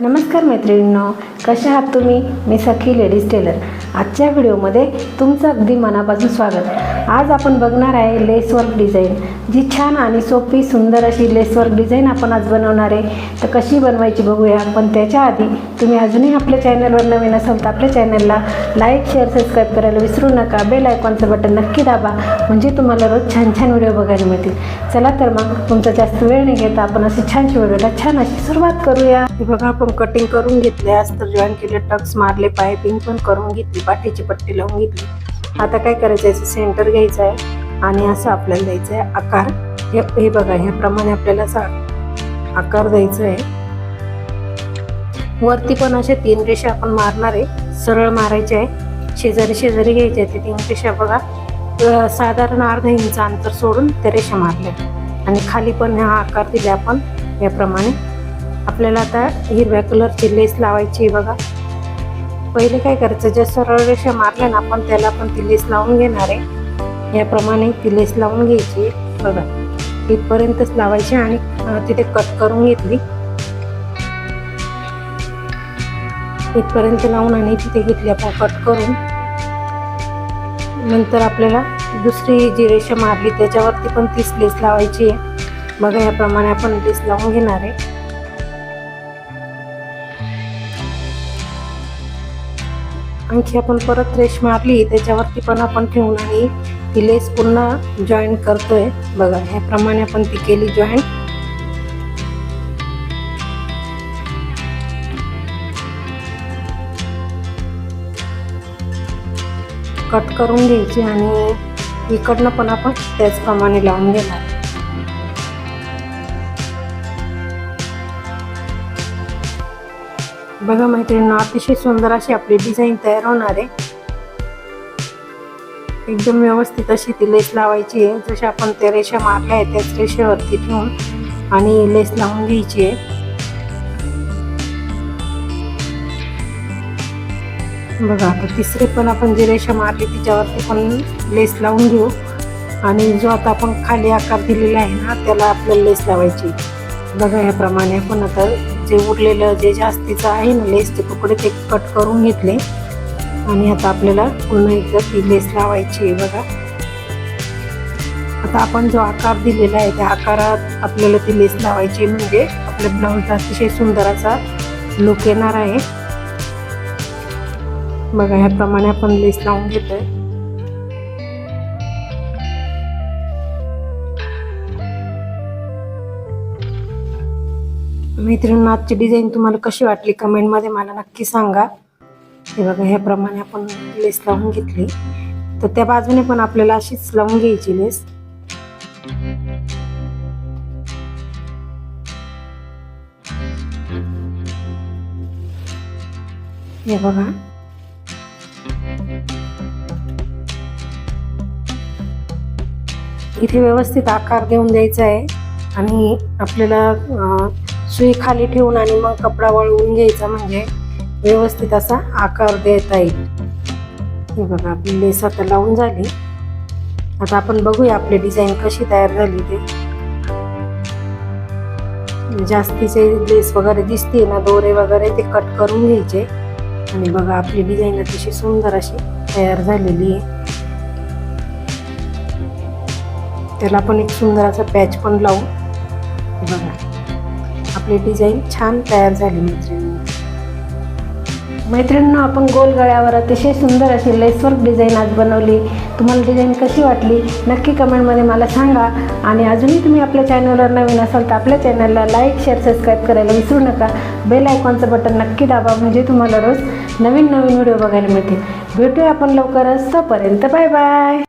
नमस्कार मैत्रिणींनो कशा आहात तुम्ही? मी सखी लेडीज टेलर. आजच्या व्हिडिओमध्ये तुमचं अगदी मनापासून स्वागत. आज आपण बघणार आहे लेस वर्क डिझाईन. जी छान आणि सोपी सुंदर अशी लेस वर्क डिझाईन आपण आज बनवणार आहे. तर कशी बनवायची बघूया. पण त्याच्या आधी तुम्ही अजूनही आपल्या चॅनलवर नवीन असाल तर आपल्या चॅनलला लाईक शेअर सबस्क्राईब करायला विसरू नका. बेल आयकॉनचं बटन नक्की दाबा. म्हणजे तुम्हाला रोज छान छान व्हिडिओ बघायला मिळतील. चला तर मग तुमचा जास्त वेळ नाही घेता आपण अशी छानशी व्हिडिओला छान अशी सुरुवात करूया. हे बघा आपण कटिंग करून घेतले. अस्तर जॉईन केले टक्स मारले पायपिंग पण करून घेतली पाठीची पट्टी लावून घेतली. आता काय करायचं आहे सेंटर घ्यायचं आहे आणि असं आपल्याला द्यायचं आहे आकार. हे हे बघा ह्याप्रमाणे आपल्याला असा आकार द्यायचा आहे वरती पण अशा तीन रेषा आपण मारणार आहे. सरळ मारायचे आहे. शेजारी शेजारी घ्यायचे आहे ते तीन रेषा बघा. साधारण अर्धा इंच अंतर सोडून त्या रेषा मारल्या. आणि खाली पण हा आकार दिला आपण. याप्रमाणे आपल्याला आता हिरव्या कलरची लेस लावायची बघा. पहिले काय करायचं ज्या सरळ रेषा मारल्या ना आपण त्याला पण ती लेस लावून घेणार आहे. याप्रमाणे ती लेस लावून घ्यायची बघा इथपर्यंतच लावायची आणि तिथे कट करून घेतली. इथपर्यंत लावून आणि तिथे घेतली आपण कट करून. नंतर आपल्याला दुसरी जी रेषा मारली त्याच्यावरती पण तीच लेस लावायची आहे. बघा याप्रमाणे आपण लेस लावून घेणार आहे. आणखी आपण परत रेश मारली त्याच्यावरती पण आपण ठेवून आणि ती लेस पुन्हा जॉईन करतोय. बघा ह्याप्रमाणे आपण ती केली जॉईन कट करून घ्यायची आणि इकडनं पण आपण त्याचप्रमाणे लावून घेणार. बघा मैत्रिणींनो अतिशय सुंदर अशी आपली डिझाईन तयार होणार आहे. एकदम व्यवस्थित अशी ती लेस लावायची आहे. जशी आपण त्या रेषा मारल्या आहेत त्याच रेषेवरती ठेवून आणि लेस लावून घ्यायची आहे. बघा आता तिसरी पण आपण जी रेषा मारली तिच्यावरती पण लेस लावून घेऊ. आणि जो आता आपण खाली आकार दिलेला आहे ना त्याला आपल्याला लेस लावायची बघा ह्याप्रमाणे आपण आता जे उरलेलं जे जास्तीचं आहे ना लेसचे तुकडे ते कट करून घेतले. आणि आता आपल्याला पुन्हा एकदा ती लेस लावायची आहे बघा. आता आपण जो आकार दिलेला आहे त्या आकारात आपल्याला ती लेस लावायची म्हणजे आपल्या ब्लाऊजचा अतिशय सुंदर असा लुक येणार आहे. बघा ह्याप्रमाणे आपण लेस लावून घेतोय. मैत्रिणींनो आजची डिझाईन तुम्हाला कशी वाटली? कमेंटमध्ये मला नक्की सांगा. हे बघा ह्याप्रमाणे आपण लेस लावून घेतली. तर त्या बाजूने पण आपल्याला अशीच लावून घ्यायची लेस हे बघा. इथे व्यवस्थित आकार देऊन द्यायचा आहे. आणि आपल्याला सुई खाली ठेवून आणि मग कपडा वळवून घ्यायचा म्हणजे व्यवस्थित असा आकार देता येईल. हे बघा आपली लेस आता लावून झाली. आता आपण बघूया आपली डिझाईन कशी तयार झाली ते. जास्तीचे लेस वगैरे दिसते ना दोरे वगैरे ते कट करून घ्यायचे. आणि बघा आपली डिझाईन अतिशय सुंदर अशी तयार झालेली आहे. त्याला पण एक सुंदर असा पॅच पण लावू. बघा. आपली डिझाईन छान तयार झाली मैत्रिणी मैत्रिणींना आपण गोल गळ्यावर अतिशय सुंदर अशी लेसवर्क डिझाईन आज बनवली. तुम्हाला डिझाईन कशी वाटली? नक्की कमेंटमध्ये मला सांगा. आणि अजूनही तुम्ही आपल्या चॅनलवर नवीन असाल तर आपल्या चॅनलला लाईक शेअर सबस्क्राईब करायला विसरू नका. बेल आयकॉनचं बटन नक्की दाबा म्हणजे तुम्हाला रोज नवीन नवीन व्हिडिओ बघायला मिळतील. भेटूया आपण लवकरच. तोपर्यंत बाय बाय